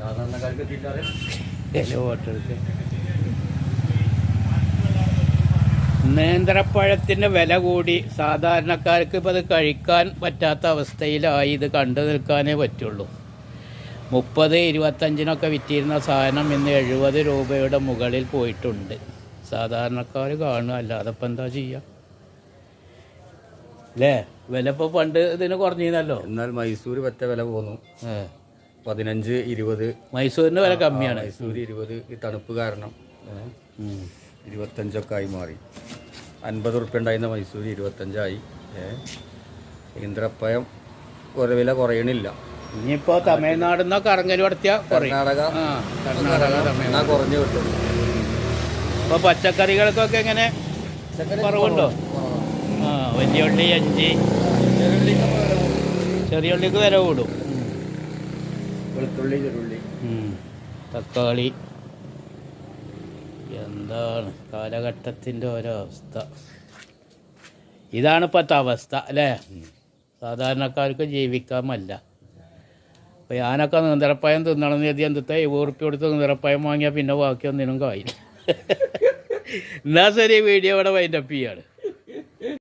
സാധാരണക്കാർക്ക് നേന്ത്രപ്പഴത്തിന്റെ വില കൂടി സാധാരണക്കാർക്ക് ഇപ്പോൾ അത് കഴിക്കാൻ പറ്റാത്ത അവസ്ഥയിലായി. ഇത് കണ്ടു നിൽക്കാനേ പറ്റുള്ളൂ. മുപ്പത് ഇരുപത്തഞ്ചിനൊക്കെ വിറ്റിരുന്ന സാധനം ഇന്ന് എഴുപത് രൂപയുടെ മുകളിൽ പോയിട്ടുണ്ട്. സാധാരണക്കാർ കാണുക അല്ലാതെ ഇപ്പം എന്താ ചെയ്യുക അല്ലേ വില ഇപ്പോൾ പണ്ട് ഇതിന് കുറഞ്ഞല്ലോ എന്നാൽ മൈസൂർ പറ്റ വില പോന്നു. പതിനഞ്ച് ഇരുപത്. മൈസൂരിന് വില കമ്മിയാണ്. മൈസൂർ ഇരുപത് ഈ തണുപ്പ് കാരണം. ഇരുപത്തഞ്ചൊക്കെ ആയി മാറി. അൻപത് ഉറുപ്പ്യ ഉണ്ടായിരുന്ന മൈസൂർ ഇരുപത്തഞ്ചായി. ഇന്ദ്രപ്പയം ഒരു വില കുറയണില്ല. ഇനിയിപ്പോ തമിഴ്നാട് നിന്നൊക്കെ ഇറങ്ങൽ നടത്തിയ കർണാടക. കർണാടക തമിഴ്നാട്. കുറഞ്ഞു കിട്ടും. ഇപ്പൊ പച്ചക്കറികൾക്കൊക്കെ എങ്ങനെ കുറവുണ്ടോ? ആ വലിയ ഉള്ളി അഞ്ച് ചെറിയ ഉള്ളിക്ക് വില കൂടും. വെളുത്തുള്ളി ചെറുള്ളി. തക്കാളി. എന്താണ് കാലഘട്ടത്തിന്റെ ഓരോ അവസ്ഥ? ഇതാണ് ഇപ്പോഴത്തെ അവസ്ഥ അല്ലേ? സാധാരണക്കാർക്ക് ജീവിക്കാമല്ല. അപ്പോൾ ഞാനൊക്കെ നീന്തലപ്പായം തിന്നണമെന്ന് കരുതി എന്തത്തെ ഊർപ്പി കൊടുത്ത് നീന്തലപ്പായം വാങ്ങിയാൽ പിന്നെ ബാക്കിയൊന്നിനും കായില്ല. എന്നാ ശരി വീഡിയോ ഇവിടെ വൈൻഡപ്പ് ചെയ്യാണ്.